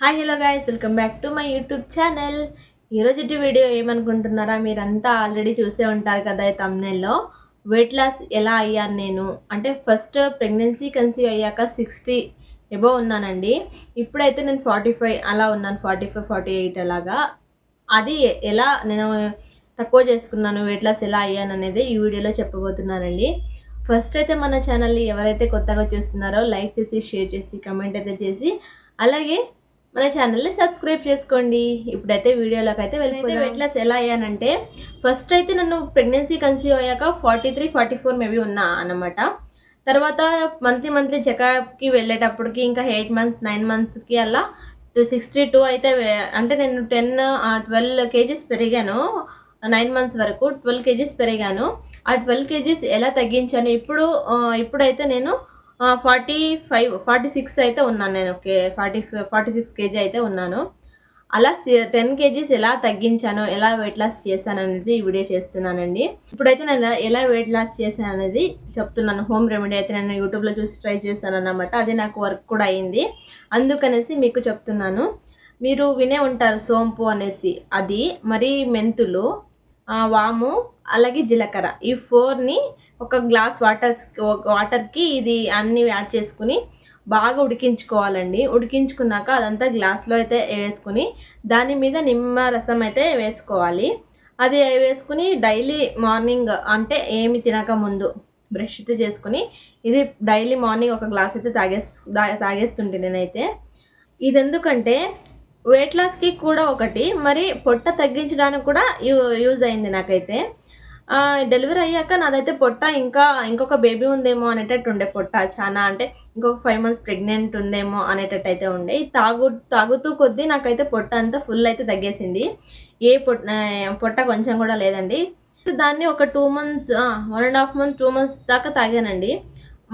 Hi hello guys welcome back to my YouTube channel ఈరోజు video ఏమనుకుంటున్నారా? మీరంతా already చూసే ఉంటారు కదా ఈ తమ్నెల్లో వెయిట్ లాస్ ఎలా అయ్యాను నేను? అంటే ఫస్ట్ ప్రెగ్నెన్సీ కన్సీవ్ అయ్యాక సిక్స్టీ ఎబో ఉన్నానండి. ఇప్పుడైతే నేను ఫార్టీ ఫైవ్ అలా ఉన్నాను. ఫార్టీ ఫైవ్ ఫార్టీ ఎయిట్ అలాగా. అది ఎలా నేను తక్కువ చేసుకున్నాను? వెయిట్ లాస్ ఎలా అయ్యాను అనేది ఈ వీడియోలో చెప్పబోతున్నానండి. ఫస్ట్ అయితే మన ఛానల్ని ఎవరైతే కొత్తగా చూస్తున్నారో లైక్ చేసి షేర్ చేసి కమెంట్ అయితే చేసి అలాగే మన ఛానల్ని సబ్స్క్రైబ్ చేసుకోండి. ఇప్పుడైతే వీడియోలోకి అయితే వెళ్ళిపోతే వెయిట్ లాస్ ఎలా అయ్యానంటే ఫస్ట్ అయితే నన్ను ప్రెగ్నెన్సీ కన్సీవ్ అయ్యాక forty three forty four maybe ఉన్నా అన్నమాట. తర్వాత మంత్లీ మంత్లీ చెకప్కి వెళ్ళేటప్పటికి ఇంకా ఎయిట్ మంత్స్ నైన్ మంత్స్కి అలా సిక్స్టీ టూ అయితే అంటే నేను టెన్ ట్వెల్వ్ కేజీస్ పెరిగాను. నైన్ మంత్స్ వరకు ట్వెల్వ్ కేజీస్ పెరిగాను. ఆ ట్వెల్వ్ కేజీస్ ఎలా తగ్గించాను? ఇప్పుడు ఇప్పుడైతే నేను ఫార్టీ ఫైవ్ ఫార్టీ సిక్స్ అయితే ఉన్నాను నేను. Okay forty forty six kg అయితే ఉన్నాను. అలా టెన్ కేజీస్ ఎలా తగ్గించాను? ఎలా వెయిట్ లాస్ చేశాను అనేది ఈ వీడియో చేస్తున్నానండి. ఇప్పుడైతే నేను ఎలా- వెయిట్ లాస్ చేశాను అనేది చెప్తున్నాను. హోమ్ రెమెడీ అయితే నేను యూట్యూబ్లో చూసి ట్రై చేశాను అన్నమాట అది నాకు వర్క్ కూడా అయింది. అందుకనేసి మీకు చెప్తున్నాను. మీరు వినే ఉంటారు సోంపు అనేసి. అది మరి మెంతులు వాము అలాగే జీలకర్ర. ఈ ఫోర్ని ఒక గ్లాస్ వాటర్స్ వాటర్కి ఇది అన్నీ యాడ్ చేసుకుని బాగా ఉడికించుకోవాలండి. ఉడికించుకున్నాక అదంతా గ్లాస్లో అయితే వేసుకుని దాని మీద నిమ్మ రసం అయితే వేసుకోవాలి. అది వేసుకుని డైలీ మార్నింగ్ అంటే ఏమి తినక ముందు బ్రష్ అయితే చేసుకుని ఇది డైలీ మార్నింగ్ ఒక గ్లాస్ అయితే తాగేస్తు తాగేస్తుంటే నేనైతే. ఇది ఎందుకంటే వెయిట్ లాస్కి కూడా ఒకటి. మరి పొట్ట తగ్గించడానికి కూడా యూ యూజ్ అయింది నాకైతే. డెలివరీ అయ్యాక నాదైతే పొట్ట ఇంకా ఇంకొక బేబీ ఉందేమో అనేటట్టు ఉండే పొట్ట. చాలా అంటే ఇంకొక ఫైవ్ మంత్స్ ప్రెగ్నెంట్ ఉందేమో అనేటట్టు అయితే ఉండే. తాగు తాగుతూ కొద్దీ నాకైతే పొట్ట అంతా ఫుల్ అయితే తగ్గేసింది. ఏ పొట్ట పొట్ట కొంచెం కూడా లేదండి. దాన్ని ఒక two months one and half month two months దాకా తాగానండి.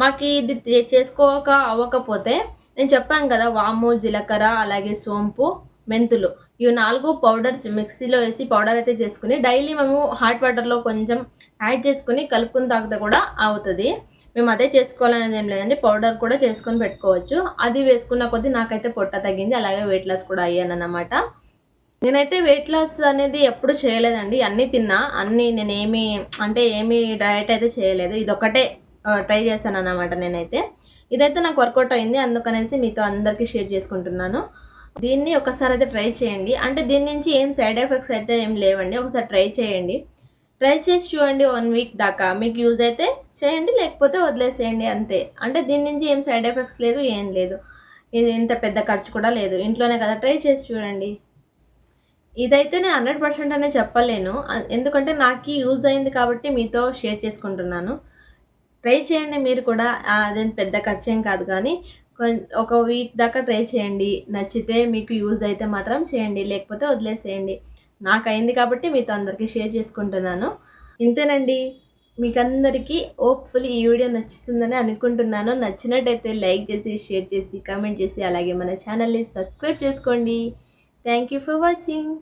మాకు ఇది చేసుకోక అవ్వకపోతే నేను చెప్పాను కదా వాము జీలకర్ర అలాగే సోంపు మెంతులు. ఇవి నాలుగు పౌడర్ మిక్సీలో వేసి పౌడర్ అయితే చేసుకుని డైలీ మేము హాట్ వాటర్లో కొంచెం యాడ్ చేసుకుని కలుపుకుని తాగితే కూడా అవుతుంది. మేము అదే చేసుకోవాలనేది ఏం లేదండి పౌడర్ కూడా చేసుకొని పెట్టుకోవచ్చు. అది వేసుకున్న కొద్దీ నాకైతే పొట్ట తగ్గింది అలాగే వెయిట్ లాస్ కూడా అయ్యాను అన్నమాట నేనైతే వెయిట్ లాస్ అనేది ఎప్పుడు చేయలేదండి అన్నీ తిన్నా. అన్నీ నేను ఏమి అంటే ఏమి డయట్ అయితే చేయలేదు. ఇది ఒకటే ట్రై చేశాను అన్నమాట నేనైతే. ఇదైతే నాకు వర్కౌట్ అయింది అందుకనేసి మీతో అందరికీ షేర్ చేసుకుంటున్నాను. దీన్ని ఒకసారి అయితే ట్రై చేయండి. అంటే దీని నుంచి ఏం సైడ్ ఎఫెక్ట్స్ అయితే ఏం లేవండి ఒకసారి ట్రై చేయండి. ట్రై చేసి చూడండి వన్ వీక్ దాకా. మీకు యూజ్ అయితే చేయండి లేకపోతే వదిలేసేయండి అంతే. అంటే దీని నుంచి ఏం సైడ్ ఎఫెక్ట్స్ లేదు ఏం లేదు. ఇది ఇంత పెద్ద ఖర్చు కూడా లేదు. ఇంట్లోనే కదా ట్రై చేసి చూడండి. ఇదైతే నేను హండ్రెడ్ పర్సెంట్ అనే చెప్పలేను. ఎందుకంటే నాకు యూజ్ అయింది కాబట్టి మీతో షేర్ చేసుకుంటున్నాను. ట్రై చేయండి మీరు కూడా. అదేం పెద్ద ఖర్చు ఏం కాదు కానీ ఒక వీక్ దాకా ట్రై చేయండి. నచ్చితే మీకు యూజ్ అయితే మాత్రం చేయండి. లేకపోతే వదిలేసేయండి. నాకు అయింది కాబట్టి మీతో అందరికీ షేర్ చేసుకుంటున్నాను. ఇంతేనండి. మీకు అందరికీ హోప్ఫుల్లీ ఈ వీడియో నచ్చుతుందని అనుకుంటున్నాను. నచ్చినట్టయితే లైక్ చేసి షేర్ చేసి కామెంట్ చేసి అలాగే మన ఛానల్ని సబ్స్క్రైబ్ చేసుకోండి. Thank you for watching.